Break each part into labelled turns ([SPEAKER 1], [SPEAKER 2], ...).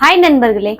[SPEAKER 1] Hi நண்பர்களே.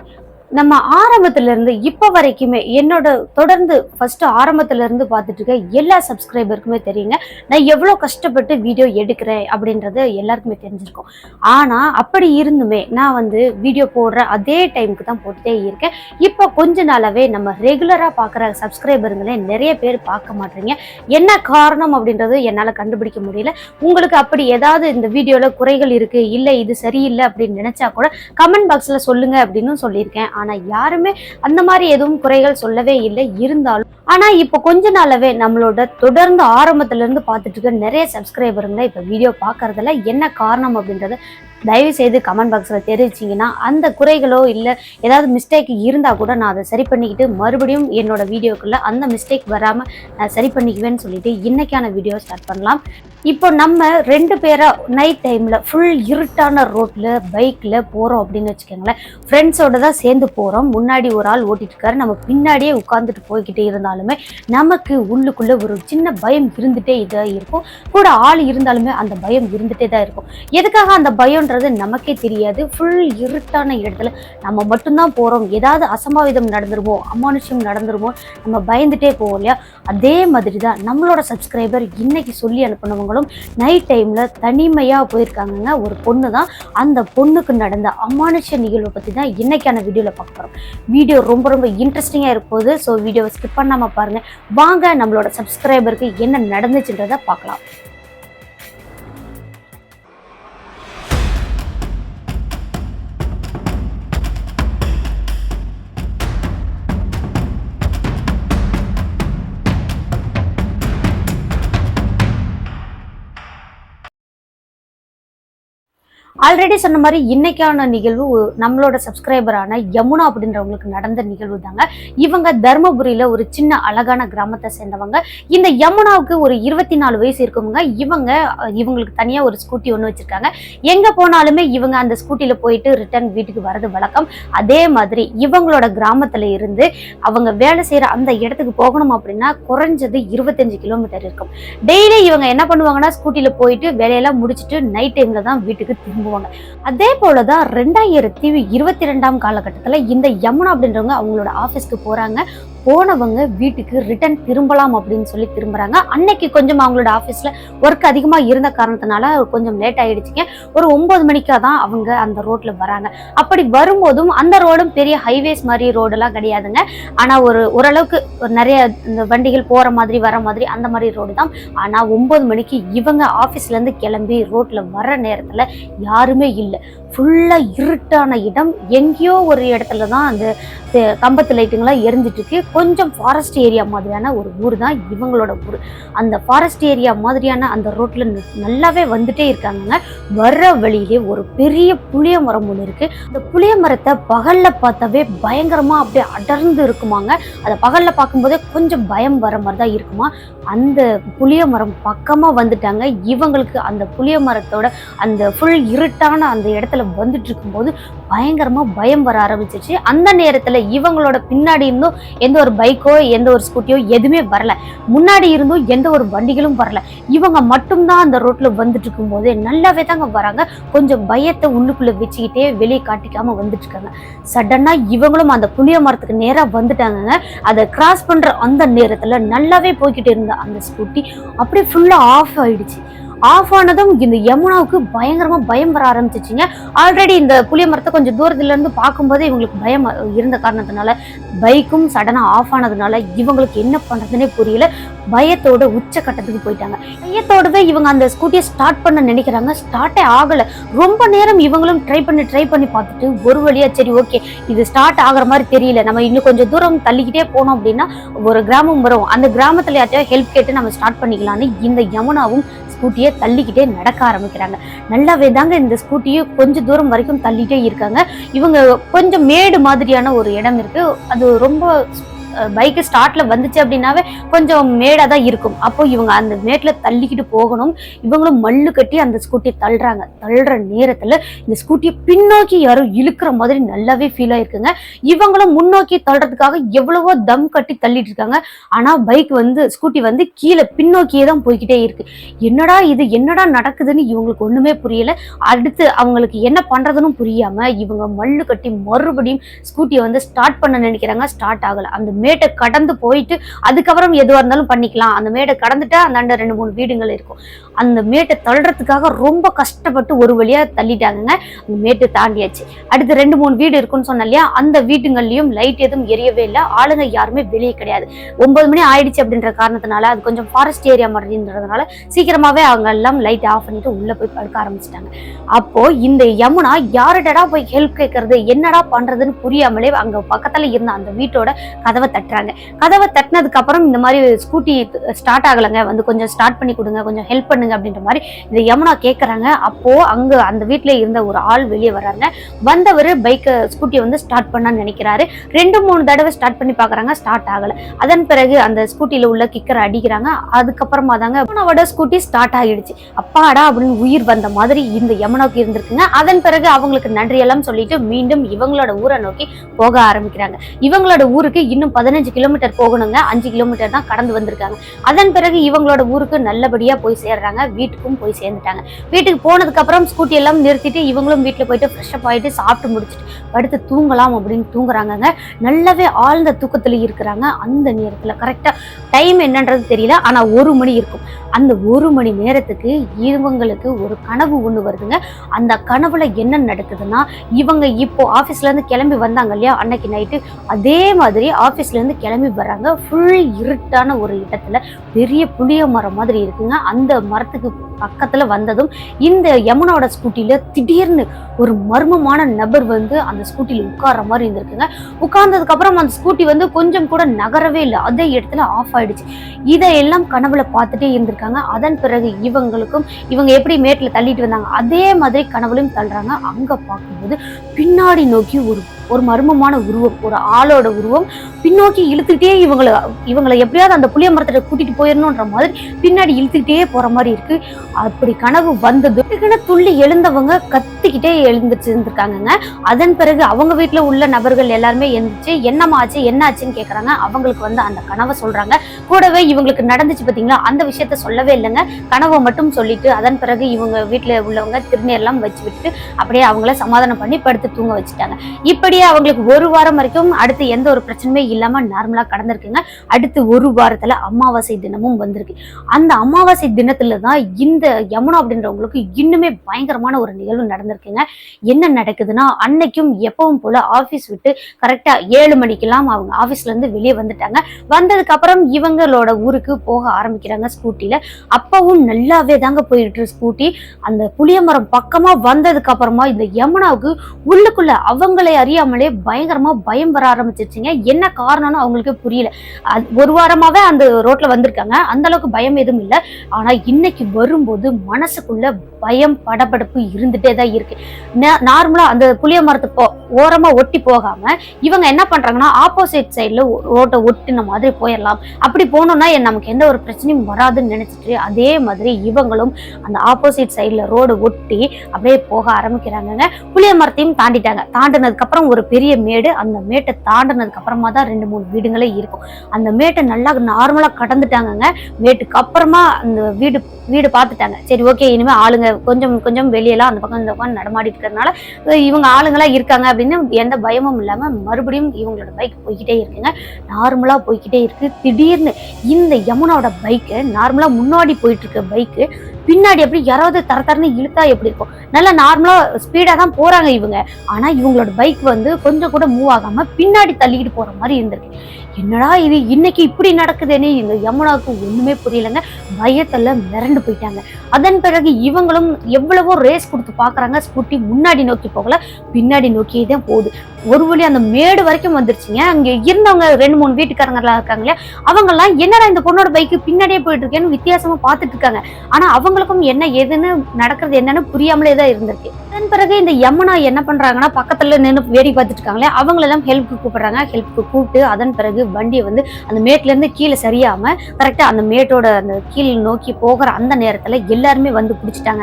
[SPEAKER 1] நம்ம ஆரம்பத்துல இருந்து இப்போ வரைக்குமே என்னோட தொடர்ந்து ஃபர்ஸ்ட் ஆரம்பத்துல இருந்து பார்த்துட்டு இருக்க எல்லா சப்ஸ்கிரைபருக்குமே தெரியுங்க. நான் எவ்வளோ கஷ்டப்பட்டு வீடியோ எடுக்கிறேன் அப்படின்றது எல்லாருக்குமே தெரிஞ்சிருக்கும். ஆனா அப்படி இருந்துமே நான் வந்து வீடியோ போடுற அதே டைமுக்கு தான் போட்டுட்டே இருக்கேன். இப்போ கொஞ்ச நாளாவே நம்ம ரெகுலரா பார்க்குற சப்ஸ்கிரைபருங்களே நிறைய பேர் பார்க்க மாட்டீங்க என்ன காரணம் அப்படின்றது என்னால் கண்டுபிடிக்க முடியல. உங்களுக்கு அப்படி ஏதாவது இந்த வீடியோவில் குறைகள் இருக்கு இல்லை இது சரியில்லை அப்படின்னு நினைச்சா கூட கமெண்ட் பாக்ஸில் சொல்லுங்க அப்படின்னு சொல்லியிருக்கேன். ஆனால் யாருமே அந்த மாதிரி எதுவும் குறைகள் சொல்லவே இல்லை. இருந்தாலும் ஆனா இப்போ கொஞ்ச நாளாவே நம்மளோட தொடர்ந்து ஆரம்பத்துல இருந்து பார்த்துட்டு இருக்க நிறைய சப்ஸ்கிரைபருங்க இப்போ வீடியோ பார்க்கறதுல என்ன காரணம் அப்படின்றத தயவு செய்து கமெண்ட் பாக்ஸில் தெரிவிச்சிங்கன்னா அந்த குறைகளோ இல்லை ஏதாவது மிஸ்டேக் இருந்தால் கூட நான் அதை சரி பண்ணிக்கிட்டு மறுபடியும் என்னோட வீடியோக்குள்ளே அந்த மிஸ்டேக் வராமல் நான் சரி பண்ணிக்குவேன்னு சொல்லிட்டு இன்னைக்கான வீடியோ ஸ்டார்ட் பண்ணலாம். இப்போ நம்ம ரெண்டு பேராக நைட் டைமில் ஃபுல் இருட்டான ரோட்டில் பைக்கில் போகிறோம் அப்படின்னு வச்சுக்கோங்களேன். ஃப்ரெண்ட்ஸோட தான் சேர்ந்து போகிறோம் முன்னாடி ஒரு ஆள் ஓட்டிட்டு இருக்காரு. நம்ம பின்னாடியே உட்காந்துட்டு போய்கிட்டே இருந்தாலும் நமக்கு உள்ளுக்குள்ளே ஒரு சின்ன பயம் இருந்துகிட்டே இதாக இருக்கும். கூட ஆள் இருந்தாலுமே அந்த பயம் இருந்துகிட்டே தான் இருக்கும். எதுக்காக அந்த பயம்ன்றது நமக்கே தெரியாது. ஃபுல் இருட்டான இடத்துல நம்ம மட்டும்தான் போகிறோம் ஏதாவது அசம்பாவிதம் நடந்துருமோ அமானுஷ்யம் நடந்துருமோ நம்ம பயந்துட்டே போவோம் இல்லையா? அதே மாதிரி தான் நம்மளோட சப்ஸ்கிரைபர் இன்னைக்கு சொல்லி அனுப்பினவங்களும் நைட் டைமில் தனிமையாக போயிருக்காங்கங்க. ஒரு பொண்ணு தான் அந்த பொண்ணுக்கு நடந்த அமானுஷ நிகழ்வை பற்றி தான் இன்னைக்கான வீடியோவில் பார்க்க போகிறோம் வீடியோ ரொம்ப ரொம்ப இன்ட்ரெஸ்டிங்காக இருப்போது ஸோ வீடியோவை ஸ்கிப் பண்ணாமல் பாருங்கள் வாங்க நம்மளோட சப்ஸ்கிரைபருக்கு என்ன நடந்துச்சுன்றதை பார்க்கலாம். ஆல்ரெடி சொன்ன மாதிரி இன்னைக்கான நிகழ்வு நம்மளோட சப்ஸ்கிரைபரான யமுனா அப்படின்றவங்களுக்கு நடந்த நிகழ்வு தாங்க. இவங்க தருமபுரியில ஒரு சின்ன அழகான கிராமத்தை சேர்ந்தவங்க. இந்த யமுனாவுக்கு ஒரு இருபத்தி நாலு வயசு இருக்குங்க இவங்க இவங்களுக்கு தனியா ஒரு ஸ்கூட்டி ஒன்று வச்சிருக்காங்க. எங்க போனாலுமே இவங்க அந்த ஸ்கூட்டியில போயிட்டு ரிட்டர்ன் வீட்டுக்கு வரது வழக்கம். அதே மாதிரி இவங்களோட கிராமத்துல இருந்து அவங்க வேலை செய்யற அந்த இடத்துக்கு போகணும் அப்படின்னா குறைஞ்சது இருபத்தஞ்சு கிலோமீட்டர் இருக்கும். டெய்லி இவங்க என்ன பண்ணுவாங்கன்னா ஸ்கூட்டியில போயிட்டு வேலையெல்லாம் முடிச்சுட்டு நைட் டைம்ல தான் வீட்டுக்கு திரும்ப நம்புவாங்க அதே போலதான் ரெண்டாயிரத்தி இருபத்தி ரெண்டாம் காலகட்டத்தில் இந்த யமுனா அப்படின்றவங்க அவங்களோட ஆபீஸ்க்கு போறாங்க. போனவங்க வீட்டுக்கு ரிட்டர்ன் திரும்பலாம் அப்படின்னு சொல்லி திரும்புறாங்க. அன்னைக்கு கொஞ்சம் அவங்களோட ஆஃபீஸில் ஒர்க் அதிகமாக இருந்த காரணத்தினால கொஞ்சம் லேட் ஆகிடுச்சிங்க ஒரு ஒம்பது மணிக்காக தான் அவங்க அந்த ரோட்டில் வராங்க. அப்படி வரும்போதும் அந்த ரோடும் பெரிய ஹைவேஸ் மாதிரி ரோடெல்லாம் கிடையாதுங்க. ஆனால் ஒரு ஓரளவுக்கு ஒரு நிறைய இந்த வண்டிகள் போகிற மாதிரி வர மாதிரி அந்த மாதிரி ரோடு தான். ஆனால் ஒம்பது மணிக்கு இவங்க ஆஃபீஸ்லேருந்து கிளம்பி ரோட்டில் வர நேரத்தில் யாருமே இல்லை. ஃபுல்லாக இருட்டான இடம். எங்கேயோ ஒரு இடத்துல தான் அந்த கம்பத்து லைட்டுங்களாம் எரிஞ்சிட்ருக்கு. கொஞ்சம் ஃபாரஸ்ட் ஏரியா மாதிரியான ஒரு ஊர் தான் இவங்களோட ஊர். அந்த ஃபாரஸ்ட் ஏரியா மாதிரியான அந்த ரோட்டில் ந- நல்லாவே வந்துட்டே இருக்காங்கங்க. வர்ற வழியிலே ஒரு பெரிய புளிய மரம் ஒன்று இருக்குது அந்த புளிய மரத்தை பகலில் பார்த்தாவே பயங்கரமாக அப்படியே அடர்ந்து இருக்குமாங்க. அதை பகலில் பார்க்கும்போதே கொஞ்சம் பயம் வர மாதிரி தான் இருக்குமா. அந்த புளிய மரம் பக்கமாக வந்துட்டாங்க. இவங்களுக்கு அந்த புளிய மரத்தோட அந்த ஃபுல் இருட்டான அந்த இடத்துல வந்துட்டு இருக்கும்போது பயங்கரமா பயம் வர ஆரம்பிச்சிச்சு அந்த நேரத்துல இவங்களோட பின்னாடி இருந்தும் எந்த ஒரு பைக்கோ எந்த ஒரு ஸ்கூட்டியோ எதுவுமே வரல. முன்னாடி இருந்தும் எந்த ஒரு வண்டிகளும் வரல. இவங்க மட்டும்தான் அந்த ரோட்ல வந்துட்டு இருக்கும்போது நல்லாவே தாங்க வராங்க. கொஞ்சம் பயத்தை உள்ளுக்குள்ள வச்சுக்கிட்டே வெளியே காட்டிக்காம வந்துட்டு இருக்காங்க சடனா இவங்களும் அந்த புளிய மரத்துக்கு நேரா வந்துட்டாங்க அதை கிராஸ் பண்ற அந்த நேரத்துல நல்லாவே போய்கிட்டு இருந்த அந்த ஸ்கூட்டி அப்படியே ஃபுல்லா ஆஃப் ஆயிடுச்சு. ஆஃப் ஆனதும் இந்த யமுனாவுக்கு பயங்கரமா பயம் வர ஆரம்பிச்சிச்சுங்க. ஆல்ரெடி இந்த புளிய மரத்தை கொஞ்சம் தூரத்துல இருந்து பார்க்கும்போது இவங்களுக்கு பயம் இருந்த காரணத்தினால பைக்கும் சடனா ஆஃப் ஆனதுனால இவங்களுக்கு என்ன பண்றதுன்னே புரியல. பயத்தோட உச்சக்கட்டத்துக்கு போயிட்டாங்க. பயத்தோடவே இவங்க அந்த ஸ்கூட்டியை ஸ்டார்ட் பண்ண நினைக்கிறாங்க. ஸ்டார்ட்டே ஆகல. ரொம்ப நேரம் இவங்களும் ட்ரை பண்ணி ட்ரை பண்ணி பார்த்துட்டு ஒரு வழியா சரி ஓகே இது ஸ்டார்ட் ஆகிற மாதிரி தெரியல. நம்ம இன்னும் கொஞ்சம் தூரம் தள்ளிக்கிட்டே போனோம் அப்படின்னா ஒரு கிராமம் வரும். அந்த கிராமத்துல யார்ட்டையும் ஹெல்ப் கேட்டு நம்ம ஸ்டார்ட் பண்ணிக்கலாம்னு இந்த யமுனாவும் ஸ்கூட்டியை தள்ளிக்கிட்டே நடக்க ஆரம்பிக்கிறாங்க. நல்லாவே தாங்க இந்த ஸ்கூட்டியை கொஞ்சம் தூரம் வரைக்கும் தள்ளிட்டே இருக்காங்க. இவங்க கொஞ்சம் மேடு மாதிரியான ஒரு இடம் இருக்கு. அது ரொம்ப பைக்கு ஸ்டார்ட்ல வந்துச்சு அப்படின்னாவே கொஞ்சம் மேடாக தான் இருக்கும். அப்போ இவங்க அந்த மேட்ல தள்ளிக்கிட்டு போகணும். இவங்களும் மல்லு கட்டி அந்த ஸ்கூட்டியை தள்ளுறாங்க. தள்ளுற நேரத்தில் இந்த ஸ்கூட்டியை பின்னோக்கி யாரும் இழுக்கிற மாதிரி நல்லாவே ஃபீல் ஆயிருக்குங்க. இவங்களும் முன்னோக்கி தள்ளுறதுக்காக எவ்வளவோ தம் கட்டி தள்ளிட்டு இருக்காங்க. ஆனால் பைக் வந்து ஸ்கூட்டி வந்து கீழே பின்னோக்கியே தான் போய்கிட்டே இருக்கு. என்னடா இது? என்னடா நடக்குதுன்னு இவங்களுக்கு ஒன்றுமே புரியல. அடுத்து அவங்களுக்கு என்ன பண்ணுறதுன்னு புரியாமல் இவங்க மல்லு கட்டி மறுபடியும் ஸ்கூட்டியை வந்து ஸ்டார்ட் பண்ண நினைக்கிறாங்க. ஸ்டார்ட் ஆகலை. அந்த மேட்டை கடந்து போயிட்டு அதுக்கப்புறம் எதுவாக இருந்தாலும் பண்ணிக்கலாம். அந்த மேடை கடந்துட்டா அந்தாண்ட ரெண்டு மூணு வீடுகள் இருக்கும். அந்த மேட்டை தள்ளுறதுக்காக ரொம்ப கஷ்டப்பட்டு ஒரு வழியா தள்ளிட்டாங்கங்க. அந்த மேட்டை தாண்டியாச்சு. அடுத்து ரெண்டு மூணு வீடு இருக்குன்னு சொன்ன இல்லையா? அந்த வீட்டுங்கள்லையும் லைட் எதுவும் எரியவே இல்லை. ஆளுங்க யாருமே வெளியே கிடையாது. ஒன்பது மணி ஆயிடுச்சு அப்படின்ற காரணத்தினால அது கொஞ்சம் ஃபாரஸ்ட் ஏரியா மாதிரின்றதுனால சீக்கிரமாகவே அவங்க எல்லாம் லைட் ஆஃப் பண்ணிட்டு உள்ளே போய் படுக்க ஆரம்பிச்சிட்டாங்க. அப்போ இந்த யமுனா யாருடா போய் ஹெல்ப் கேட்கறது என்னடா பண்றதுன்னு புரியாமலே அங்க பக்கத்துல இருந்த அந்த வீட்டோட கதவை தட்டுறாங்க. கதவை தட்டினதுக்கு அப்புறம் இந்த மாதிரி ஸ்கூட்டி ஸ்டார்ட் ஆகலைங்க. வந்து கொஞ்சம் ஸ்டார்ட் பண்ணி கொடுங்க. கொஞ்சம் ஹெல்ப் பண்ணுங்க அப்படின்ற மாதிரி இந்த யமுனா கேட்குறாங்க அப்போ அங்க அந்த வீட்டில் இருந்த ஒரு ஆள் வெளியே வர்றாங்க. வந்தவர் பைக்கை ஸ்கூட்டியை வந்து ஸ்டார்ட் பண்ணான்னு நினைக்கிறாரு. ரெண்டு மூணு தடவை ஸ்டார்ட் பண்ணி பார்க்குறாங்க ஸ்டார்ட் ஆகலை. அதன் பிறகு அந்த ஸ்கூட்டியில் உள்ள கிக்கரை அடிக்கிறாங்க. அதுக்கப்புறமா தாங்க யமுனாவோட ஸ்கூட்டி ஸ்டார்ட் ஆகிடுச்சு. அப்பாடா அப்படின்னு உயிர் வந்த மாதிரி இந்த யமுனாவுக்கு இருந்திருக்குங்க. அதன் பிறகு அவங்களுக்கு நன்றியெல்லாம் சொல்லிட்டு மீண்டும் இவங்களோட ஊரை நோக்கி போக ஆரம்பிக்கிறாங்க. இவங்களோட ஊருக்கு இன்னும் பதினஞ்சு கிலோமீட்டர் போகணுங்க. அஞ்சு கிலோமீட்டர் தான் கடந்து வந்திருக்காங்க. அதன் பிறகு இவங்களோட ஊருக்கு நல்லபடியாக போய் சேர்றாங்க. வீட்டுக்கும் போய் சேர்ந்துட்டாங்க. வீட்டுக்கு போனதுக்கப்புறம் ஸ்கூட்டி எல்லாம் நிறுத்திட்டு இவங்களும் வீட்டில் போயிட்டு ஃப்ரெஷ்அப் ஆகிட்டு ஆயிட்டு சாப்பிட்டு முடிச்சுட்டு படுத்து தூங்கலாம் அப்படின்னு தூங்குறாங்கங்க. நல்லாவே ஆழ்ந்த தூக்கத்தில் இருக்கிறாங்க. அந்த நேரத்தில் கரெக்டாக டைம் என்னன்றது தெரியல. ஆனால் ஒரு மணி இருக்கும். அந்த ஒரு மணி நேரத்துக்கு இவங்களுக்கு ஒரு கனவு ஒன்று வருதுங்க. அந்த கனவுல என்ன நடக்குதுன்னா இவங்க இப்போ ஆஃபீஸ்லேருந்து கிளம்பி வந்தாங்க இல்லையா? அன்னைக்கு நைட்டு அதே மாதிரி ஆஃபீஸ் ஆஃபீஸ்லேருந்து கிளம்பி வர்றாங்க. ஃபுல் இருட்டான ஒரு இடத்துல பெரிய புளிய மரம் மாதிரி இருக்குங்க. அந்த மரத்துக்கு பக்கத்துல வந்ததும் இந்த யமுனாவோட ஸ்கூட்டியில் திடீர்னு ஒரு மர்மமான நபர் வந்து அந்த ஸ்கூட்டியில் உட்கார்ற மாதிரி இருந்திருக்குங்க. உட்கார்ந்ததுக்கப்புறம் அந்த ஸ்கூட்டி வந்து கொஞ்சம் கூட நகரவே இல்லை. அதே இடத்துல ஆஃப் ஆயிடுச்சு. இதையெல்லாம் கனவுல பார்த்துட்டே இருந்திருக்காங்க. அதன் பிறகு இவங்களுக்கும் இவங்க எப்படி மேட்டில் தள்ளிட்டு வந்தாங்க? அதே மாதிரி கனவுலையும் தள்ளுறாங்க. அங்க பார்க்கும்போது பின்னாடி நோக்கி ஒரு ஒரு மர்மமான உருவம் ஒரு ஆளோட உருவம். பின்னோக்கி இழுத்துக்கிட்டே இவங்களை இவங்களை எப்படியாவது அந்த புளிய மரத்தை கூட்டிட்டு போயிடணுன்ற மாதிரி பின்னாடி இழுத்துக்கிட்டே போற மாதிரி இருக்கு. அப்படி கனவு வந்தது துள்ளி எழுந்தவங்க கத்திக்கிட்டே எழுந்துச்சு இருந்திருக்காங்கங்க அதன் பிறகு அவங்க வீட்டுல உள்ள நபர்கள் எல்லாருமே எழுந்துச்சு என்னம்மா ஆச்சு என்ன ஆச்சுன்னு கேக்குறாங்க. அவங்களுக்கு வந்து அந்த கனவை சொல்றாங்க. கூடவே இவங்களுக்கு நடந்துச்சு பாத்தீங்களா? அந்த விஷயத்த சொல்லவே இல்லைங்க. கனவை மட்டும் சொல்லிட்டு அதன் பிறகு இவங்க வீட்டுல உள்ளவங்க திருநீர்லாம் வச்சு விட்டு அப்படியே அவங்கள சமாதானம் பண்ணி படுத்து தூங்க வச்சுட்டாங்க. இப்படி இப்படியே அவங்களுக்கு ஒரு வாரம் வரைக்கும் அடுத்து எந்த ஒரு பிரச்சனையுமே இல்லாம நார்மலா கடந்திருக்குங்க. அடுத்து ஒரு வாரத்துல அமாவாசை தினமும் வந்திருக்கு. அந்த அமாவாசை தினத்துல தான் இந்த யமுனா அப்படின்றவங்களுக்கு இன்னுமே பயங்கரமான ஒரு நிகழ்வு நடந்திருக்குங்க. என்ன நடக்குதுன்னா அன்னைக்கும் எப்பவும் போல ஆபீஸ் விட்டு கரெக்டா ஏழு மணிக்கெல்லாம் அவங்க ஆபீஸ்ல இருந்து வெளியே வந்துட்டாங்க. வந்ததுக்கு அப்புறம் இவங்களோட ஊருக்கு போக ஆரம்பிக்கிறாங்க ஸ்கூட்டில அப்பவும் நல்லாவே தாங்க போயிட்டு ஸ்கூட்டி அந்த புளியமரம் பக்கமா வந்ததுக்கு அப்புறமா இந்த யமுனாவுக்கு உள்ளுக்குள்ள அவங்களை தெரியாமலே பயங்கரமா பயம் வர ஆரம்பிச்சிருச்சுங்க. என்ன காரணம்னு அவங்களுக்கு புரியல. அது ஒரு வாரமாவே அந்த ரோட்ல வந்திருக்காங்க. அந்த அளவுக்கு பயம் எதுவும் இல்லை. ஆனா இன்னைக்கு வரும்போது மனசுக்குள்ள பயம் படபடப்பு இருந்துட்டே தான் இருக்கு. நார்மலா அந்த புளிய மரத்து போ ஓரமா ஒட்டி போகாம இவங்க என்ன பண்றாங்கன்னா ஆப்போசிட் சைட்ல ரோட்டை ஒட்டின மாதிரி போயிடலாம் அப்படி போனோம்னா நமக்கு எந்த ஒரு பிரச்சனையும் வராதுன்னு நினைச்சிட்டு அதே மாதிரி இவங்களும் அந்த ஆப்போசிட் சைட்ல ரோடு ஒட்டி அப்படியே போக ஆரம்பிக்கிறாங்க புளிய மரத்தையும் தாண்டிட்டாங்க. தாண்டினதுக்கு அப்புறம் ஒரு பெரிய மேடு அந்த மேட்டை தாண்டினதுக்கு அப்புறமா தான் ரெண்டு மூணு வீடுங்களே இருக்கும். அந்த மேட்டை நல்லா நார்மலாக கடந்துட்டாங்கங்க. மேட்டுக்கு அப்புறமா அந்த வீடு வீடு பார்த்துட்டாங்க. சரி ஓகே இனிமேல் ஆளுங்க கொஞ்சம் கொஞ்சம் வெளியெல்லாம் அந்த பக்கம் இந்த பக்கம் நடமாடிட்டு இருக்கிறதுனால இவங்க ஆளுங்களாம் இருக்காங்க அப்படின்னு எந்த பயமும் இல்லாமல் மறுபடியும் இவங்களோட பைக் போய்கிட்டே இருக்குங்க. நார்மலாக போய்கிட்டே இருக்குது திடீர்னு இந்த யமுனாவோட பைக்கு நார்மலாக முன்னாடி போயிட்டு இருக்க பைக்கு பின்னாடி எப்படி யாராவது தர தரன்னு இழுத்தா எப்படி இருக்கும்? நல்லா நார்மலா ஸ்பீடா தான் போறாங்க இவங்க. ஆனா இவங்களோட பைக் வந்து கொஞ்சம் கூட மூவ் ஆகாம பின்னாடி தள்ளிக்கிட்டு போற மாதிரி இருந்திருக்கு. என்னடா இது? இன்னைக்கு இப்படி நடக்குதுன்னு இந்த யமுனாவுக்கு ஒண்ணுமே புரியலங்க. பயத்துல மிரண்டு போயிட்டாங்க. அதன் பிறகு இவங்களும் எவ்வளவோ ரேஸ் கொடுத்து பாக்குறாங்க. ஸ்கூட்டி முன்னாடி நோக்கி போகல. பின்னாடி நோக்கியே தான் போகுது. ஒரு வழி அந்த மேடு வரைக்கும் வந்துருச்சுங்க. அங்க இருந்தவங்க ரெண்டு மூணு வீட்டுக்காரங்கலாம் இருக்காங்க இல்லையா? அவங்க எல்லாம் என்னடா இந்த பொண்ணோட பைக்கு பின்னாடியே போயிட்டு இருக்கேன்னு வித்தியாசமா பார்த்துட்டு இருக்காங்க. ஆனா அவங்களுக்கும் என்ன எதுன்னு நடக்கிறது என்னன்னு புரியாமலே தான் இருந்திருக்கு. அதன் பிறகு இந்த யமுனா என்ன பண்றாங்கன்னா பக்கத்துல நின்று வேடி பார்த்துட்டு இருக்காங்களே அவங்களெல்லாம் ஹெல்ப்க்கு கூப்பிடுறாங்க. ஹெல்ப்க்கு கூப்பிட்டு அதன் பிறகு வண்டியை வந்து அந்த மேட்லேருந்து கீழே சரியாம கரெக்டா அந்த மேட்டோட அந்த கீழே நோக்கி போகிற அந்த நேரத்தில் எல்லாருமே வந்து பிடிச்சிட்டாங்க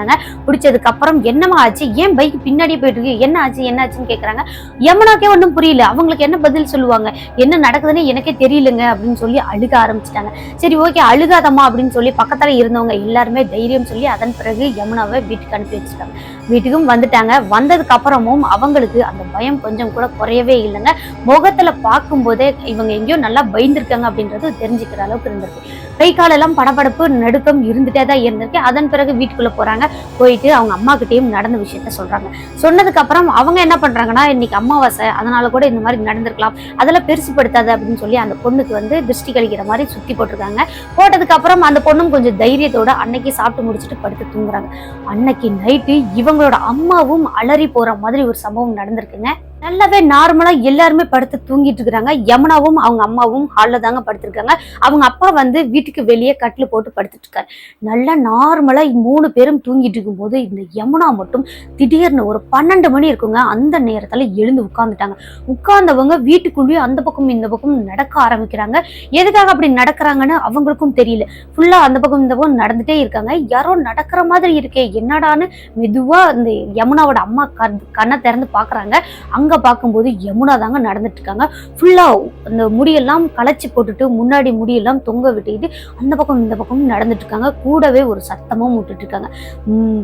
[SPEAKER 1] பிடிச்சதுக்கப்புறம் என்னமா ஆச்சு? ஏன் பைக் பின்னாடியே போயிட்டு இருக்கு? என்ன ஆச்சு? என்ன ஆச்சுன்னு கேக்குறாங்க. யமுனாக்கே ஒன்றும் புரியல. அவங்களுக்கு என்ன பதில் சொல்லுவாங்க? என்ன நடக்குதுன்னு எனக்கே தெரியலங்க அப்படின்னு சொல்லி அழுக ஆரம்பிச்சிட்டாங்க. சரி ஓகே அழுகாதம்மா அப்படின்னு சொல்லி பக்கத்துல இருந்தவங்க எல்லாருமே தைரியம் சொல்லி அதன் பிறகு யமுனாவை வீட்டுக்கு அனுப்பி வச்சுட்டாங்க. வீட்டுக்கும் வந்துட்டாங்க. வந்ததுக்கு அப்புறமும் அவங்களுக்கு அந்த பயம் கொஞ்சம் கூட குறையவே இல்லைங்க. முகத்துல பார்க்கும்போதே இவங்க எங்கேயோ நல்லா பயந்துருக்காங்க அப்படின்றது தெரிஞ்சுக்கிற அளவுக்கு இருந்திருக்கு. கை காலெல்லாம் படபடப்பு நடுக்கம் இருந்துட்டே தான் இருந்திருக்கு. அதன் பிறகு வீட்டுக்குள்ள போறாங்க. போயிட்டு அவங்க அம்மா கிட்டேயும் நடந்த விஷயத்த சொல்றாங்க. சொன்னதுக்கு அப்புறம் அவங்க என்ன பண்றாங்கன்னா இன்னைக்கு அமாவாசை அதனால கூட இந்த மாதிரி நடந்திருக்கலாம். அதெல்லாம் பெருசுப்படுத்தாது அப்படின்னு சொல்லி அந்த பொண்ணுக்கு வந்து திருஷ்டி கழிக்கிற மாதிரி சுத்தி போட்டிருக்காங்க. போட்டதுக்கு அப்புறம் அந்த பொண்ணும் கொஞ்சம் தைரியத்தோட அன்னைக்கு சாப்பிட்டு முடிச்சுட்டு படுத்து தூங்குறாங்க. அன்னைக்கு நைட்டு இவங்களோட அம்மாவும் அலறி போற மாதிரி ஒரு சம்பவம் நடந்திருக்குங்க. நல்லாவே நார்மலா எல்லாருமே படுத்து தூங்கிட்டு இருக்கிறாங்க. யமுனாவும் அவங்க அம்மாவும் ஹாலில் தாங்க படுத்திருக்காங்க. அவங்க அப்பா வந்து வீட்டுக்கு வெளியே கட்டில் போட்டு படுத்துட்டு இருக்காரு. நல்லா நார்மலா மூணு பேரும் தூங்கிட்டு இருக்கும்போது இந்த யமுனா மட்டும் திடீர்னு ஒரு பன்னெண்டு மணி இருக்குங்க. அந்த நேரத்தில் எழுந்து உட்காந்துட்டாங்க உட்கார்ந்தவங்க வீட்டுக்குள்ளேயே அந்த பக்கம் இந்த பக்கம் நடக்க ஆரம்பிக்கிறாங்க. எதுக்காக அப்படி நடக்கிறாங்கன்னு அவங்களுக்கும் தெரியல. ஃபுல்லாக அந்த பக்கம் இந்த பக்கம் நடந்துட்டே இருக்காங்க. யாரோ நடக்கிற மாதிரி இருக்கே என்னடான்னு மெதுவாக இந்த யமுனாவோட அம்மா கண் கண்ணை திறந்து பார்க்குறாங்க அங்க பார்க்கும்போது யமுனா தாங்க நடந்துட்டு இருக்காங்க ஃபுல்லா அந்த முடியெல்லாம் களைச்சி போட்டுட்டு முன்னாடி முடியெல்லாம் தொங்க விட்டுக்கிட்டு அந்த பக்கம் இந்த பக்கமும் நடந்துட்டு இருக்காங்க கூடவே ஒரு சத்தமும் விட்டுட்டு இருக்காங்க உம்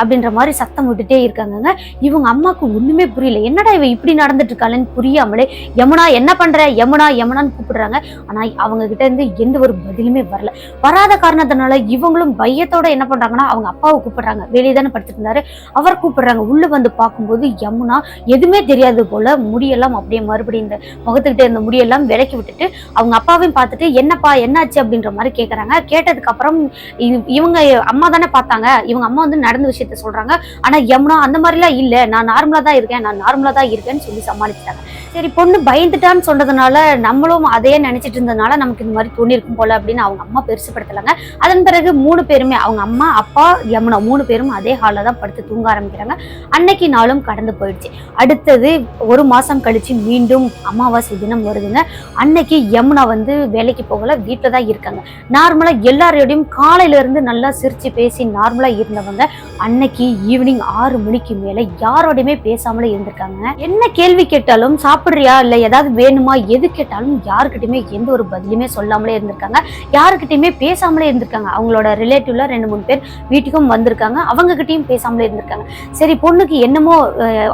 [SPEAKER 1] அப்படின்ற மாதிரி சத்தம் விட்டுட்டே இருக்காங்கங்க. இவங்க அம்மாவுக்கு ஒண்ணுமே புரியல. என்னடா இவ இப்படி நடந்துட்டு இருக்காளன்னு புரியாமலே யமுனா என்ன பண்ற? யமுனா யமுனான்னு கூப்பிடுறாங்க. ஆனா அவங்க கிட்ட இருந்து எந்த ஒரு பதிலுமே வரல. வராத காரணத்தினால இவங்களும் பையத்தோட என்ன பண்றாங்கன்னா அவங்க அப்பாவை கூப்பிடுறாங்க. வெளியே தானே படுத்துட்டு இருந்தாரு. அவர் கூப்பிடுறாங்க. உள்ள வந்து பார்க்கும்போது யமுனா எதுவுமே தெரியாது போல முடியெல்லாம் அப்படியே மறுபடியும் இந்த முகத்துக்கிட்ட இருந்த முடியெல்லாம் விலக்கி விட்டுட்டு அவங்க அப்பாவையும் பார்த்துட்டு என்னப்பா என்னாச்சு? அப்படின்ற மாதிரி கேட்கறாங்க கேட்டதுக்கு அப்புறம் இவங்க அம்மா தானே பார்த்தாங்க. இவங்க அம்மா வந்து நடந்த விஷயத்த சொல்றாங்க. ஆனா யமுனா அந்த மாதிரிலாம் இல்ல. நான் நார்மலா தான் இருக்கேன். நான் நார்மலா தான் இருக்கேன்னு சொல்லி சமாளிச்சிட்டாங்க. சரி பொண்ணு பயந்துட்டான்னு சொன்னதுனால நம்மளும் அதே நினைச்சிட்டு இருந்ததுனால நமக்கு இந்த மாதிரி தோணிருக்கும் போல அப்படின்னு அவங்க அம்மா பெருசுப்படுத்தலாங்க. அதன் பிறகு மூணு பேருமே அவங்க அம்மா அப்பா யமுனா மூணு பேரும் அதே ஹாலில் தான் படுத்து தூங்க ஆரம்பிக்கிறாங்க. அன்னைக்கு நாளும் கடந்து போயிடுச்சு. அடுத்தது ஒரு மாசம் கழிச்சு மீண்டும் அமாவாசை தினம் வருதுங்க. அன்னைக்கு யமுனா வந்து வேலைக்கு போகல வீட்டில் தான் இருக்காங்க. நார்மலா எல்லாரோடையும் காலையில இருந்து நல்லா சிரிச்சு பேசி நார்மலா இருந்தவங்க. அன்னைக்கு ஈவினிங் ஆறு மணிக்கு மேல யாரோடையுமே பேசாமலே இருந்திருக்காங்க. என்ன கேள்வி கேட்டாலும் சாப்பிடுறியா? இல்ல ஏதாவது வேணுமா? எது கேட்டாலும் யாருக்கிட்டயுமே எந்த ஒரு பதிலுமே சொல்லாமலே இருந்திருக்காங்க. யாருக்கிட்டயுமே பேசாமலே இருந்திருக்காங்க. அவங்களோட ரிலேட்டிவ்ல ரெண்டு மூணு பேர் வீட்டுக்கும் வந்திருக்காங்க. அவங்க கிட்டயும் பேசாமலே இருந்திருக்காங்க. சரி பொண்ணுக்கு என்னமோ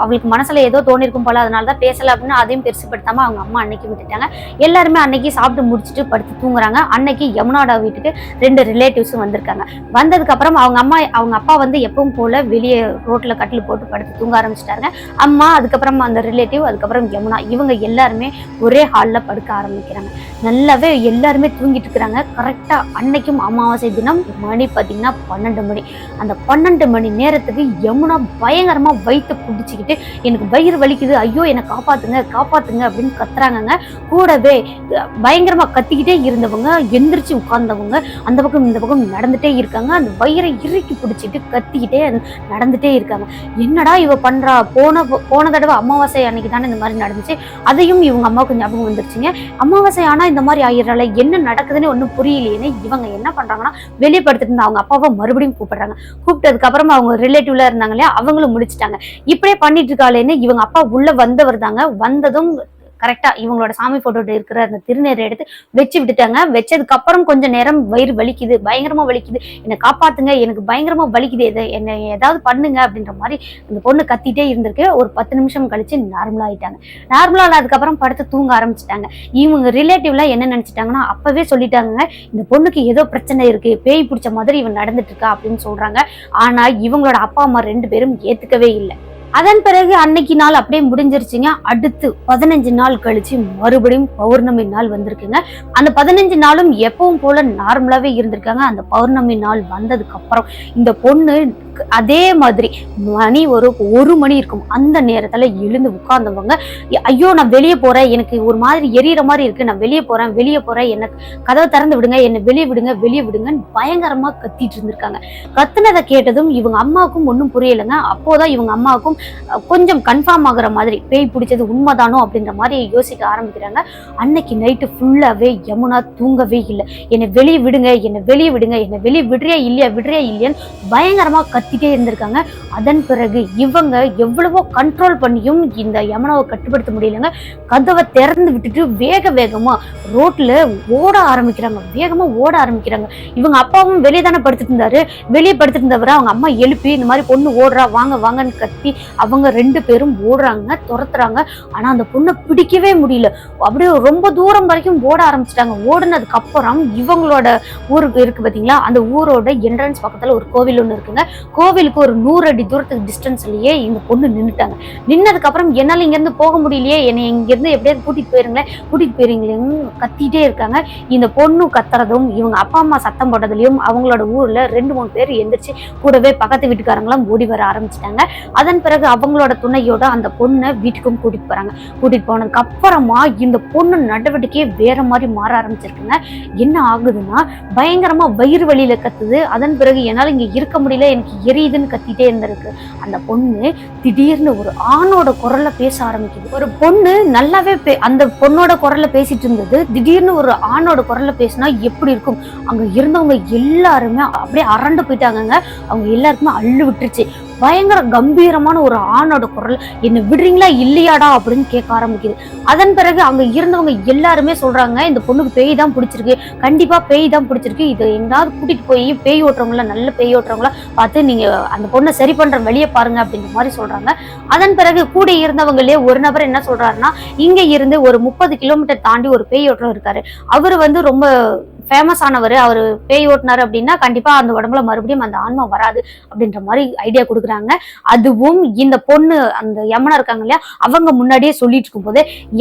[SPEAKER 1] அவளுக்கு மனசுல ஏதோ தோணிருக்கும் போல அதனால தான் பேசல அப்படின்னு அதையும் பெருசுப்படுத்தாம அவங்க அம்மா அன்னைக்கு விட்டுட்டாங்க. எல்லாருமே அன்னைக்கு சாப்பிட்டு முடிச்சுட்டு படுத்து தூங்குறாங்க. அன்னைக்கு யமுனாடா வீட்டுக்கு ரெண்டு ரிலேட்டிவ்ஸும் வந்திருக்காங்க. வந்ததுக்கு அப்புறம் அவங்க அம்மா அவங்க அப்பா வந்து எப்பவும் போல வெளியே ரோட்ல கட்டில் போட்டு படுத்து தூங்க ஆரம்பிச்சிட்டாங்க அம்மா அதுக்கப்புறம் அந்த ரிலேட்டிவ் அதுக்கப்புறம் யமுனா இவங்க எல்லாருமே ஒரே ஹாலில் படுக்க ஆரம்பிக்கிறாங்க. நல்லாவே எல்லாருமே தூங்கிட்டு இருக்கிறாங்க. கரெக்டாக அன்னைக்கும் அமாவாசை தினம் மணி பார்த்தீங்கன்னா பன்னெண்டு மணி. அந்த பன்னெண்டு மணி நேரத்துக்கு யமுனா பயங்கரமாக வயிற்று பிடிச்சிக்கிட்டு எனக்கு வயிறு வலிக்குது. ஐயோ என்னை காப்பாத்துங்க காப்பாத்துங்க அப்படின்னு கத்துறாங்கங்க. கூடவே பயங்கரமாக கத்திக்கிட்டே இருந்தவங்க எந்திரிச்சு உட்கார்ந்தவங்க அந்த பக்கம் இந்த பக்கம் நடந்துட்டே இருக்காங்க. அந்த வயிறை இறுக்கி பிடிச்சிட்டு கத்திக்கிட்டே நடந்துட்டே இருக்காங்க. என்னடா இவ பண்றா? போன போன தடவை அமாவாசை அன்னைக்கு தானே இந்த மாதிரி நடந்துச்சு. அதையும் இவங்க அம்மாவுக்கு ஞாபகம் வந்துருச்சுங்க. அமாவாசை ஆனா இந்த மாதிரி ஆயிடுறால என்ன நடக்குதுன்னு ஒன்றும் புரியலையேன்னு இவங்க என்ன பண்றாங்கன்னா வெளியே படுத்துட்டு இருந்த அவங்க அப்பாவை மறுபடியும் கூப்பிடுறாங்க. கூப்பிட்டதுக்கு அப்புறம் அவங்க ரிலேட்டிவ்ல இருந்தாங்க இல்லையா? அவங்களும் முடிச்சிட்டாங்க. இப்படியே பண்ணிட்டு இருக்காளேன்னு இவங்க அப்பா உள்ள வந்தவர் தாங்க. வந்ததும் கரெக்டா இவங்களோட சாமி போட்டோ இருக்கிற அந்த திருநீரை எடுத்து வச்சு விட்டுட்டாங்க. வச்சதுக்கு அப்புறம் கொஞ்சம் நேரம் வயிறு வலிக்குது பயங்கரமா வலிக்குது. என்னை காப்பாத்துங்க எனக்கு பயங்கரமா வலிக்குது எதை என்னை ஏதாவது பண்ணுங்க அப்படின்ற மாதிரி அந்த பொண்ணு கத்திட்டே இருந்திருக்கு. ஒரு பத்து நிமிஷம் கழிச்சு நார்மலா ஆயிட்டாங்க. நார்மலா ஆனதுக்கப்புறம் படுத்து தூங்க ஆரம்பிச்சிட்டாங்க. இவங்க ரிலேட்டிவ்லாம் என்ன நினைச்சிட்டாங்கன்னா அப்பவே சொல்லிட்டாங்க இந்த பொண்ணுக்கு ஏதோ பிரச்சனை இருக்கு பேய் பிடிச்ச மாதிரி இவன் நடந்துட்டு இருக்கா அப்படின்னு சொல்றாங்க. ஆனா இவங்களோட அப்பா அம்மா ரெண்டு பேரும் ஏத்துக்கவே இல்லை. அதன் பிறகு அன்னைக்கு நாள் அப்படியே முடிஞ்சிருச்சுங்க. அடுத்து பதினஞ்சு நாள் கழிச்சு மறுபடியும் பௌர்ணமி நாள் வந்திருக்குங்க. அந்த பதினஞ்சு நாளும் எப்பவும் போல நார்மலாவே இருந்திருக்காங்க. அந்த பௌர்ணமி நாள் வந்ததுக்கு அப்புறம் இந்த பொண்ணு அதே மாதிரி மணி ஒரு ஒரு மணி இருக்கும். அந்த நேரத்துல எழுந்து உட்கார்ந்தவங்க ஐயோ நான் வெளியே போறேன். எனக்கு ஒரு மாதிரி எரியற மாதிரி இருக்கு. நான் வெளியே போறேன். வெளியே போறேன். என்னை கதவை திறந்து விடுங்க. என்னை வெளியே விடுங்க. வெளியே விடுங்கன்னு பயங்கரமா கத்திட்டு இருந்திருக்காங்க. கத்துனதை கேட்டதும் இவங்க அம்மாவுக்கும் ஒன்றும் புரியலைங்க. அப்போதான் இவங்க அம்மாவுக்கும் கொஞ்சம் கன்ஃபார்ம் ஆகுற மாதிரி பேய் பிடிச்சது உண்மைதானோ அப்படின்ற மாதிரி யோசிக்க ஆரம்பிக்கிறாங்க. அன்னைக்கு நைட்டு ஃபுல்லாவே யமுனா தூங்கவே இல்லை. என்னை வெளியே விடுங்க என்னை வெளியே விடுங்க என்னை வெளியே விடுறியா இல்லையா விடுறியா இல்லையான்னு பயங்கரமாக கத்திட்டே இருந்திருக்காங்க. அதன் பிறகு இவங்க எவ்வளவோ கண்ட்ரோல் பண்ணியும் இந்த யமுனாவை கட்டுப்படுத்த முடியலங்க. கதவை திறந்து விட்டுட்டு வேக வேகமாக ரோட்டில் ஓட ஆரம்பிக்கிறாங்க. வேகமாக ஓட ஆரம்பிக்கிறாங்க. இவங்க அப்பாவும் வெளியே தானே படுத்துட்டு இருந்தாரு. வெளியே படுத்துட்டு இருந்தவரை அவங்க அம்மா எழுப்பி இந்த மாதிரி பொண்ணு ஓடுறா வாங்க வாங்கன்னு கத்தி அவங்க ரெண்டு பேரும் ஓடுறாங்க துரத்துறாங்க. ஆனா அந்த பொண்ணை பிடிக்கவே முடியல. அப்படியே ரொம்ப தூரம் வரைக்கும் ஓட ஆரம்பிச்சிட்டாங்க. ஓடுனதுக்கு அப்புறம் இவங்களோட ஊருக்கு இருக்கு பாத்தீங்களா? அந்த ஊரோட என்ட்ரன்ஸ் பக்கத்துல ஒரு கோவில் ஒண்ணு இருக்குங்க. கோவிலுக்கு ஒரு நூறு அடி தூரத்துக்கு டிஸ்டன்ஸ்லயே இந்த பொண்ணு நின்னுட்டாங்க. நின்னதுக்கு அப்புறம் என்னால இங்க இருந்து போக முடியலையே. என்னை இங்க இருந்து எப்படியாவது கூட்டிட்டு போயிருங்களேன். கூட்டிட்டு போயிருங்களேன்னு கத்திட்டே இருக்காங்க. இந்த பொண்ணு கத்துறதும் இவங்க அப்பா அம்மா சத்தம் போட்டதுலயும் அவங்களோட ஊர்ல ரெண்டு மூணு பேர் எந்திரிச்சு கூடவே பக்கத்து வீட்டுக்காரங்களாம் ஓடி வர ஆரம்பிச்சிட்டாங்க. அதன் பிறகு அவங்களோட துணையோட அந்த பொண்ணை வீட்டுக்கும் கூட்டிட்டு போறாங்க. கூட்டிட்டு போனதுக்கு அப்புறமா இந்த பொண்ணு நடவடிக்கையே வேற மாதிரி மாற ஆரம்பிச்சிருக்குங்க. என்ன ஆகுதுன்னா பயங்கரமா வயிறு வழியில கத்துது. அதன் பிறகு என்னால இங்க இருக்க முடியல எனக்கு எரியுதுன்னு கத்திட்டே இருந்திருக்கு. அந்த பொண்ணு திடீர்னு ஒரு ஆணோட குரல்ல பேச ஆரம்பிக்குது. ஒரு பொண்ணு நல்லாவே பே- அந்த பொண்ணோட குரல்ல பேசிட்டு இருந்தது. திடீர்னு ஒரு ஆணோட குரல்ல பேசினா எப்படி இருக்கும்? அங்க இருந்தவங்க எல்லாருமே அப்படியே அரண்டு போயிட்டாங்கங்க. அவங்க எல்லாருக்குமே அள்ளு விட்டுருச்சு. பயங்கர கம்பீரமான ஒரு ஆணோட குரல். என்ன விடுறீங்களா? இல்லையாடா? அப்படின்னு கேட்க ஆரம்பிக்குது. அதன் பிறகு அங்க இருந்தவங்க எல்லாருமே சொல்றாங்க இந்த பொண்ணுக்கு பேய் தான் பிடிச்சிருக்கு. கண்டிப்பா பேய் தான் பிடிச்சிருக்கு. இது எங்காவது கூட்டிட்டு போய் பேய் ஓட்டுறவங்கள நல்ல பேய் ஓட்டுறவங்கள பார்த்து நீங்க அந்த பொண்ணை சரி பண்ற வழியை பாருங்க அப்படின்ற மாதிரி சொல்றாங்க. அதன் பிறகு கூட இருந்தவங்களே ஒரு நபர் என்ன சொல்றாருன்னா இங்க இருந்து ஒரு முப்பது கிலோமீட்டர் தாண்டி ஒரு பேய் ஓட்டுறவர் இருக்காரு. அவர் வந்து ரொம்ப ஃபேமஸ் ஆனவர் அவர் பேய் ஓட்டினார் அப்படின்னா கண்டிப்பாக அந்த உடம்புல மறுபடியும் அந்த ஆன்மா வராது அப்படின்ற மாதிரி ஐடியா கொடுக்குறாங்க. அதுவும் இந்த பொண்ணு அந்த யமனா இருக்காங்க இல்லையா அவங்க முன்னாடியே சொல்லிட்டு இருக்கும்போது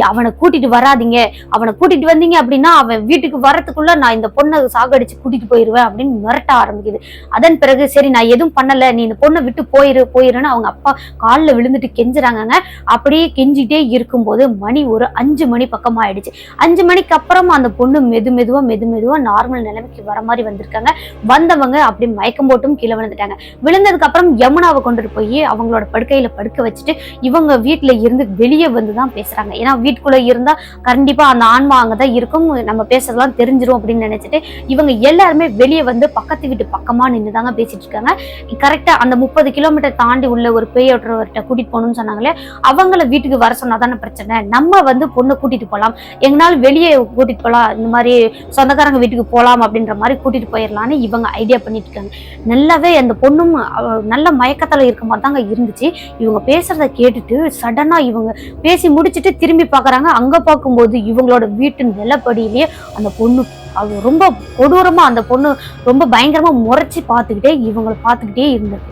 [SPEAKER 1] அவனை கூட்டிட்டு வராதீங்க. அவனை கூட்டிட்டு வந்தீங்க அப்படின்னா அவன் வீட்டுக்கு வரத்துக்குள்ள நான் இந்த பொண்ணை சாகடிச்சு கூட்டிட்டு போயிருவேன் அப்படின்னு மிரட்ட ஆரம்பிக்குது. அதன் பிறகு சரி நான் எதுவும் பண்ணல. நீ இந்த பொண்ணை விட்டு போயிரு போயிருன்னு அவங்க அப்பா காலில் விழுந்துட்டு கெஞ்சுறாங்கங்க. அப்படியே கெஞ்சிட்டே இருக்கும்போது மணி ஒரு அஞ்சு மணி பக்கமாக ஆயிடுச்சு அஞ்சு மணிக்கு அப்புறமா அந்த பொண்ணு மெது மெதுவா மெது மெதுவா நார்மல் நிலைமைக்கு வர மாதிரி வந்திருக்காங்க. வந்தவங்க அப்படி மயக்கம் போட்டும் கீழே விழுந்துட்டாங்க. விழுந்ததுக்கு அப்புறம் யமுனாவை கொண்டுட்டு போய் அவங்களோட படுக்கையில படுக்க வச்சுட்டு இவங்க வீட்டுல இருந்து வெளியே வந்து தான் பேசுறாங்க. ஏன்னா வீட்டுக்குள்ள இருந்தா கண்டிப்பா அந்த ஆன்மா அங்கதான் இருக்கும். நம்ம பேசுறதெல்லாம் தெரிஞ்சிரும் அப்படின்னு நினைச்சிட்டு இவங்க எல்லாருமே வெளியே வந்து பக்கத்து வீட்டு பக்கமா நின்று தாங்க பேசிட்டு இருக்காங்க கரெக்டா அந்த முப்பது கிலோமீட்டர் தாண்டி உள்ள ஒரு பேயோட்டுறவர்கிட்ட கூட்டிட்டு போகணும்னு சொன்னாங்களே அவங்கள வீட்டுக்கு வர சொன்னாதான பிரச்சனை. நம்ம வந்து பொண்ணை கூட்டிட்டு போகலாம் எங்கனாலும் வெளியே கூட்டிட்டு போகலாம் இந்த மாதிரி சொந்தக்காரங்க வீட்டுக்கு போகலாம் அப்படின்ற மாதிரி கூட்டிட்டு போயிடலான்னு இவங்க ஐடியா பண்ணிட்டு இருக்காங்க நல்லாவே அந்த பொண்ணும் நல்ல மயக்கத்தில் இருக்க மாதிரி தாங்க இருந்துச்சு. இவங்க பேசுறத கேட்டுட்டு சடனா இவங்க பேசி முடிச்சிட்டு திரும்பி பார்க்குறாங்க அங்க பார்க்கும்போது இவங்களோட வீட்டு நிலப்படியிலேயே அந்த பொண்ணு அது ரொம்ப கொடூரமா அந்த பொண்ணு ரொம்ப பயங்கரமா முறைச்சி பார்த்துக்கிட்டே இவங்களை பார்த்துக்கிட்டே இருந்தது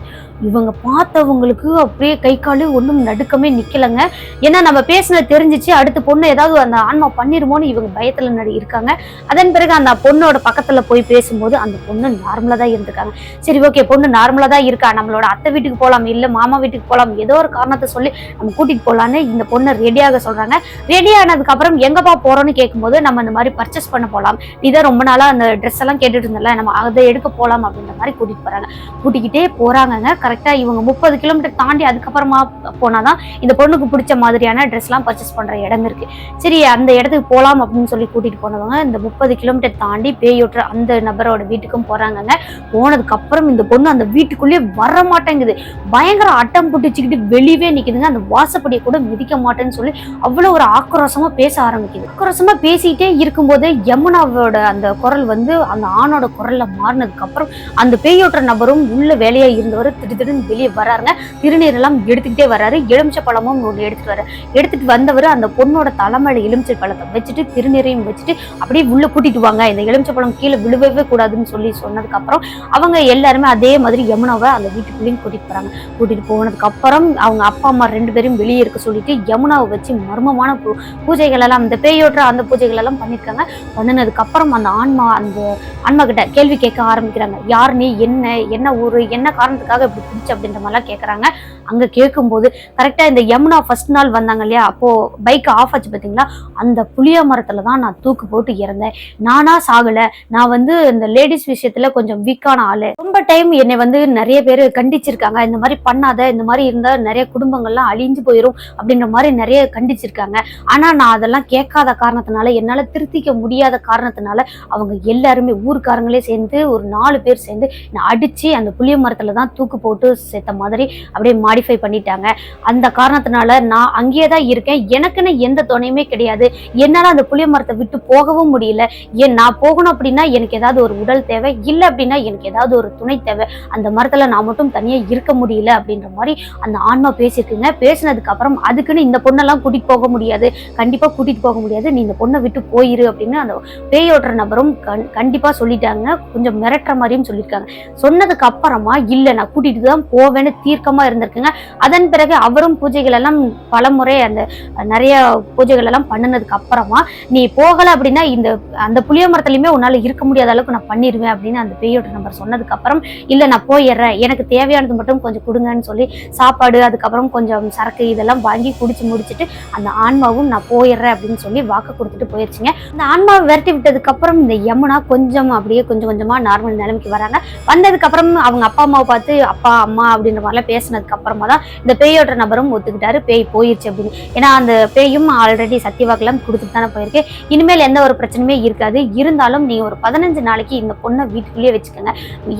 [SPEAKER 1] இவங்க பார்த்தவங்களுக்கு அப்படியே கை காலு ஒன்றும் நடுக்கமே நிற்கலைங்க ஏன்னா நம்ம பேசினது தெரிஞ்சிச்சு அடுத்த பொண்ணு ஏதாவது அந்த ஆன்மா பண்ணிருமோன்னு இவங்க பயத்தில் நடி இருக்காங்க. அதன் பிறகு அந்த பொண்ணோட பக்கத்தில் போய் பேசும்போது அந்த பொண்ணு நார்மலாக தான் இருந்திருக்காங்க. சரி ஓகே பொண்ணு நார்மலாக தான் இருக்கா? நம்மளோட அத்தை வீட்டுக்கு போகலாம் இல்லை மாமா வீட்டுக்கு போகலாம் ஏதோ ஒரு காரணத்தை சொல்லி நம்ம கூட்டிகிட்டு போகலான்னு இந்த பொண்ணை ரெடியாக சொல்கிறாங்க ரெடி ஆனதுக்கப்புறம் எங்கேப்பா போகிறோன்னு கேட்கும்போது நம்ம இந்த மாதிரி பர்ச்சேஸ் பண்ண போகலாம் இதை ரொம்ப நாளாக அந்த ட்ரெஸ் எல்லாம் கேட்டுட்டு இருந்தல நம்ம அதை எடுக்க போகலாம் அப்படின்ற மாதிரி கூட்டிகிட்டு போகிறாங்க கூட்டிக்கிட்டே போகிறாங்கங்க கரெக்டாக இவங்க முப்பது கிலோமீட்டர் தாண்டி அதுக்கப்புறமா போனாதான் இந்த பொண்ணுக்கு பிடிச்ச மாதிரியான ட்ரெஸ்லாம் எல்லாம் பர்ச்சேஸ் பண்ற இடம் இருக்கு. சரி அந்த இடத்துக்கு போகலாம் அப்படின்னு சொல்லி கூட்டிட்டு போனவங்க இந்த முப்பது கிலோமீட்டர் தாண்டி பேயோட்டுற அந்த நபரோட வீட்டுக்கும் போறாங்கங்க. போனதுக்கு அப்புறம் இந்த பொண்ணு அந்த வீட்டுக்குள்ளேயே வர மாட்டேங்குது பயங்கர அட்டம் புடிச்சுக்கிட்டு வெளியவே நிற்குதுங்க அந்த வாசப்படியை கூட மிதிக்க மாட்டேன்னு சொல்லி அவ்வளவு ஒரு ஆக்ரோஷமாக பேச ஆரம்பிக்குது. ஆக்ரோஷமாக பேசிக்கிட்டே இருக்கும்போது யமுனாவோட அந்த குரல் வந்து அந்த ஆணோட குரல்ல மாறினதுக்கப்புறம் அந்த பேயோட்டுற நபரும் உள்ள வேலையா இருந்தவர் திடீர்னு வெளியே வராருங்க. திருநீரெல்லாம் எடுத்துக்கிட்டே வராரு. எலுமிச்சை பழமும் ஒன்று எடுத்துட்டு வர எடுத்துட்டு வந்தவர் அந்த பொண்ணோட தலைமையில எலுமிச்சை பழத்தை வச்சுட்டு திருநீரையும் வச்சுட்டு அப்படியே உள்ள கூட்டிட்டு வாங்க. இந்த எலுமிச்சை பழம் கீழே விழுவவே கூடாதுன்னு சொல்லி சொன்னதுக்கு அப்புறம் அவங்க எல்லாருமே அதே மாதிரி யமுனாவை அந்த வீட்டுக்குள்ளேயும் கூட்டிட்டு போறாங்க. கூட்டிட்டு போனதுக்கு அப்புறம் அவங்க அப்பா அம்மா ரெண்டு பேரும் வெளியே இருக்க சொல்லிட்டு யமுனாவை வச்சு மர்மமான பூ பூஜைகள் எல்லாம் அந்த பேயோட்டுற அந்த பூஜைகள் எல்லாம் பண்ணிருக்காங்க. பண்ணினதுக்கு அப்புறம் அந்த ஆன்மா அந்த ஆன்மா கிட்ட கேள்வி கேட்க ஆரம்பிக்கிறாங்க. யார் நீ? என்ன? என்ன ஊரு? என்ன காரணத்துக்காக இப்படி இப்படி பிடிச்ச அப்படின்ற மாதிரிலாம் கேட்குறாங்க அங்கே கேட்கும்போது கரெக்டாக இந்த யமுனா ஃபர்ஸ்ட் நாள் வந்தாங்க இல்லையா? அப்போது பைக் ஆஃப் ஆச்சு பார்த்தீங்களா அந்த புளிய மரத்தில் தான் நான் தூக்கு போட்டு இறந்தேன். நானாக சாகலை. நான் வந்து இந்த லேடிஸ் விஷயத்தில் கொஞ்சம் வீக்கான ஆள். ரொம்ப டைம் என்னை வந்து நிறைய பேர் கண்டிச்சிருக்காங்க. இந்த மாதிரி பண்ணாத இந்த மாதிரி இருந்தால் நிறைய குடும்பங்கள்லாம் அழிஞ்சு போயிடும் அப்படின்ற மாதிரி நிறைய கண்டிச்சிருக்காங்க. ஆனால் நான் அதெல்லாம் கேட்காத காரணத்தினால என்னால் திருத்திக்க முடியாத காரணத்தினால அவங்க எல்லாருமே ஊருக்காரங்களே சேர்ந்து ஒரு நாலு பேர் சேர்ந்து நான் அடித்து அந்த புளிய மரத்தில் தான் தூக்கு போட்டு சேர்த்த மாதிரி அப்படியே மாடிஃபை பண்ணிட்டாங்க. அந்த காரணத்தினால நான் அங்கேயே தான் இருக்கேன். எனக்குன்னு எந்த துணையுமே கிடையாது. என்னால் அந்த புளிய மரத்தை விட்டு போகவும் முடியல. ஏன் நான் போகணும் அப்படின்னா எனக்கு ஏதாவது ஒரு உடல் தேவை இல்லை அப்படின்னா எனக்கு ஏதாவது ஒரு துணை தேவை. அந்த மரத்தில் நான் மட்டும் தனியாக இருக்க முடியல அப்படின்ற மாதிரி அந்த ஆன்மா பேசியிருக்குங்க. பேசினதுக்கு அப்புறம் அதுக்குன்னு இந்த பொண்ணெல்லாம் கூட்டிகிட்டு போக முடியாது. கண்டிப்பாக கூட்டிகிட்டு போக முடியாது. நீ இந்த பொண்ணை விட்டு போயிரு அப்படின்னு அந்த பேயோட்டுற நபரும் கண்- கண்டிப்பாக சொல்லிட்டாங்க. கொஞ்சம் மிரட்டுற மாதிரியும் சொல்லியிருக்காங்க. சொன்னதுக்கு அப்புறமா இல்லை நான் கூட்டிகிட்டு இதுதான் போவேன்னு தீர்க்கமா இருந்திருக்குங்க. அதன் பிறகு அவரும் பூஜைகள் எல்லாம் பலமுறை அந்த நிறைய பூஜைகள் எல்லாம் பண்ணினதுக்கு அப்புறமா நீ போகல அப்படின்னா இந்த அந்த புளிய மரத்துலயுமே உன்னால இருக்க முடியாத அளவுக்கு நான் பண்ணிடுவேன் அப்படின்னு அந்த பேயோட நம்பர் சொன்னதுக்கு அப்புறம் இல்ல நான் போயிடுறேன். எனக்கு தேவையானது மட்டும் கொஞ்சம் கொடுங்கன்னு சொல்லி சாப்பாடு அதுக்கப்புறம் கொஞ்சம் சரக்கு இதெல்லாம் வாங்கி குடிச்சு முடிச்சிட்டு அந்த ஆன்மாவும் நான் போயிடுறேன் அப்படின்னு சொல்லி வாக்கு கொடுத்துட்டு போயிருச்சுங்க. அந்த ஆன்மாவை விரட்டி விட்டதுக்கு அப்புறம் இந்த யமுனா கொஞ்சம் அப்படியே கொஞ்சம் கொஞ்சமா நார்மல் நிலைமைக்கு வராங்க. வந்ததுக்கு அப்புறம் அவங்க அப்பா அம்மாவை பார்த்து அப்பா அம்மா அப்படின்ற மாதிரிலாம் பேசினதுக்கு அப்புறமா தான் இந்த பேயோட நபரும் ஒத்துக்கிட்டாரு. பேய் போயிருச்சு அப்படின்னு. ஏன்னா அந்த பேயும் ஆல்ரெடி சத்தியவாக்கெல்லாம் கொடுத்துட்டு தானே போயிருக்கு. இனிமேல் எந்த ஒரு பிரச்சனையுமே இருக்காது. இருந்தாலும் நீங்க ஒரு பதினஞ்சு நாளைக்கு இந்த பொண்ணை வீட்டுக்குள்ளேயே வச்சுக்கோங்க.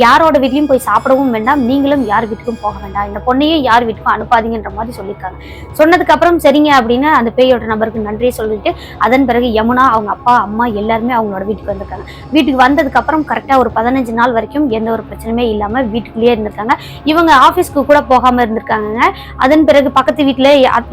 [SPEAKER 1] யாரோட வீட்லயும் போய் சாப்பிடவும் வேண்டாம். நீங்களும் யார் வீட்டுக்கும் போக வேண்டாம். இந்த பொண்ணையும் யார் வீட்டுக்கும் அனுப்பாதீங்கன்ற மாதிரி சொல்லியிருக்காங்க. சொன்னதுக்கு அப்புறம் சரிங்க அப்படின்னு அந்த பேயோட நபருக்கு நன்றியை சொல்லிட்டு அதன் பிறகு யமுனா அவங்க அப்பா அம்மா எல்லாருமே அவங்களோட வீட்டுக்கு வந்திருக்காங்க. வீட்டுக்கு வந்ததுக்கு அப்புறம் கரெக்டாக ஒரு பதினஞ்சு நாள் வரைக்கும் எந்த ஒரு பிரச்சனையுமே இல்லாமல் வீட்டுக்குள்ளேயே இருந்திருக்காங்க. இவங்க ஆஃபீஸ்க்கு கூட போகாமல் இருந்திருக்காங்க அதன் பிறகு பக்கத்து வீட்டில்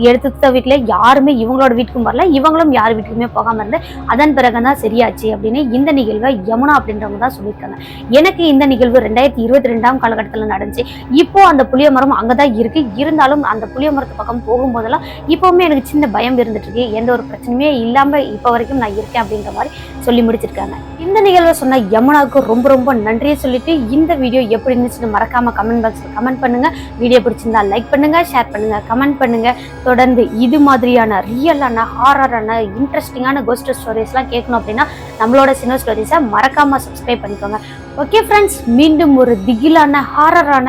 [SPEAKER 1] எடுத்த வீட்டில் யாருமே இவங்களோட வீட்டுக்கும் வரல. இவங்களும் யார் வீட்டுக்குமே போகாமல் இருந்து அதன் பிறகு தான் சரியாச்சு அப்படின்னு இந்த நிகழ்வை யமுனா அப்படின்றவங்க தான் சொல்லியிருக்காங்க. எனக்கு இந்த நிகழ்வு ரெண்டாயிரத்தி இருபத்தி ரெண்டாம் காலகட்டத்தில் நடந்துச்சு. இப்போ அந்த புளிய மரம் அங்கதான் இருக்கு. இருந்தாலும் அந்த புளிய மரத்து பக்கம் போகும்போதெல்லாம் இப்போவுமே எனக்கு சின்ன பயம் இருந்துட்டு இருக்கு எந்த ஒரு பிரச்சனையுமே இல்லாமல் இப்போ வரைக்கும் நான் இருக்கேன் அப்படின்ற மாதிரி சொல்லி முடிச்சிருக்காங்க. இந்த நிகழ்வை சொன்ன யமுனாவுக்கு ரொம்ப ரொம்ப நன்றியை சொல்லிட்டு இந்த வீடியோ எப்படி இருந்துச்சுன்னு மறக்காம கமெண்ட் பாக்ஸ்ல கமெண்ட் பண்ணுங்கள் வீடியோ பிடிச்சிருந்தா லைக் பண்ணுங்கள் ஷேர் பண்ணுங்கள் கமெண்ட் பண்ணுங்கள் தொடர்ந்து இது மாதிரியான ரியலான ஹாரரான இன்ட்ரெஸ்டிங்கான கோஸ்ட் ஸ்டோரிஸ்லாம் கேட்கணும் அப்படின்னா நம்மளோட சினிமா ஸ்டோரிஸை மறக்காமல் சப்ஸ்கிரைப் பண்ணிக்கோங்க. ஓகே ஃப்ரெண்ட்ஸ் மீண்டும் ஒரு திகிலான ஹாரரான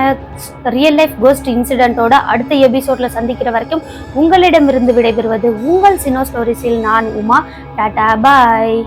[SPEAKER 1] ரியல் லைஃப் கோஸ்ட் இன்சிடென்ட்டோட அடுத்த எபிசோடில் சந்திக்கிற வரைக்கும் உங்களிடமிருந்து விடைபெறுவது உங்கள் சினோ ஸ்டோரிஸில் நான் உமா. டாடா பாய்